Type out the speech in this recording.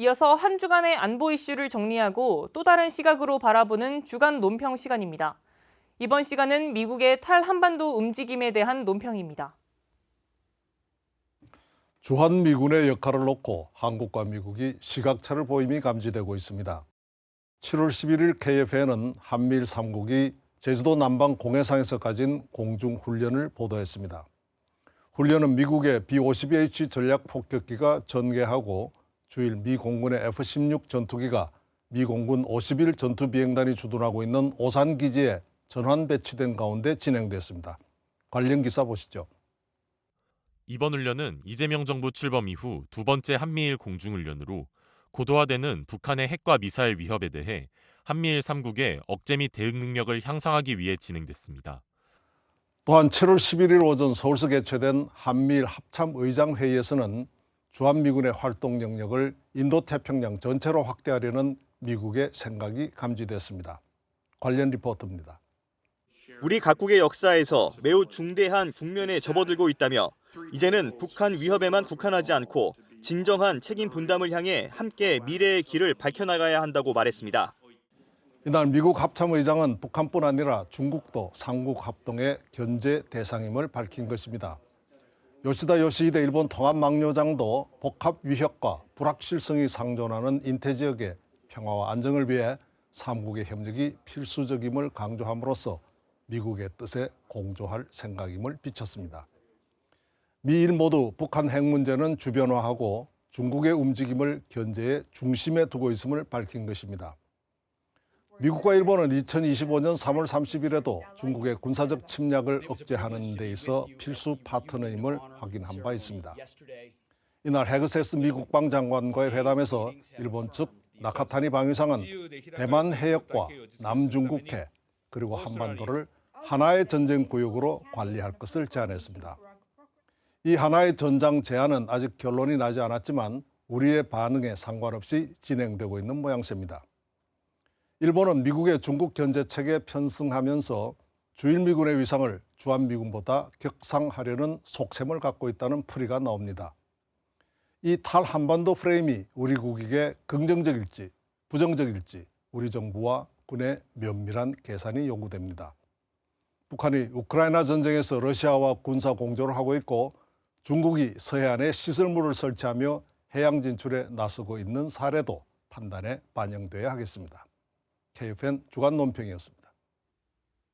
이어서 한 주간의 안보 이슈를 정리하고 또 다른 시각으로 바라보는 주간 논평 시간입니다. 이번 시간은 미국의 탈 한반도 움직임에 대한 논평입니다. 주한 미군의 역할을 놓고 한국과 미국이 시각차를 보임이 감지되고 있습니다. 7월 11일 KFN은 한미일 3국이 제주도 남방 공해상에서 가진 공중 훈련을 보도했습니다. 훈련은 미국의 B-52H 전략 폭격기가 전개하고 주일 미 공군의 F-16 전투기가 미 공군 51 전투 비행단이 주둔하고 있는 오산 기지에 전환 배치된 가운데 진행됐습니다. 관련 기사 보시죠. 이번 훈련은 이재명 정부 출범 이후 두 번째 한미일 공중훈련으로 고도화되는 북한의 핵과 미사일 위협에 대해 한미일 3국의 억제 및 대응 능력을 향상하기 위해 진행됐습니다. 또한 7월 11일 오전 서울서 개최된 한미일 합참 의장 회의에서는 주한미군의 활동 영역을 인도태평양 전체로 확대하려는 미국의 생각이 감지됐습니다. 관련 리포트입니다. 우리 각국의 역사에서 매우 중대한 국면에 접어들고 있다며 이제는 북한 위협에만 국한하지 않고 진정한 책임 분담을 향해 함께 미래의 길을 밝혀나가야 한다고 말했습니다. 이날 미국 합참의장은 북한뿐 아니라 중국도 삼국 합동의 견제 대상임을 밝힌 것입니다. 요시다 요시히데 일본 통합 망료장도 복합 위협과 불확실성이 상존하는 인태 지역의 평화와 안정을 위해 삼국의 협력이 필수적임을 강조함으로써 미국의 뜻에 공조할 생각임을 비쳤습니다. 미일 모두 북한 핵 문제는 주변화하고 중국의 움직임을 견제의 중심에 두고 있음을 밝힌 것입니다. 미국과 일본은 2025년 3월 30일에도 중국의 군사적 침략을 억제하는 데 있어 필수 파트너임을 확인한 바 있습니다. 이날 헤그세스 미 국 방장관과의 회담에서 일본 측 나카타니 방위상은 대만 해역과 남중국해 그리고 한반도를 하나의 전쟁 구역으로 관리할 것을 제안했습니다. 이 하나의 전장 제안은 아직 결론이 나지 않았지만 우리의 반응에 상관없이 진행되고 있는 모양새입니다. 일본은 미국의 중국 견제책에 편승하면서 주일미군의 위상을 주한미군보다 격상하려는 속셈을 갖고 있다는 풀이가 나옵니다. 이 탈 한반도 프레임이 우리 국익에 긍정적일지 부정적일지 우리 정부와 군의 면밀한 계산이 요구됩니다. 북한이 우크라이나 전쟁에서 러시아와 군사 공조를 하고 있고 중국이 서해안에 시설물을 설치하며 해양 진출에 나서고 있는 사례도 판단에 반영돼야 하겠습니다. KFN 주간 논평이었습니다.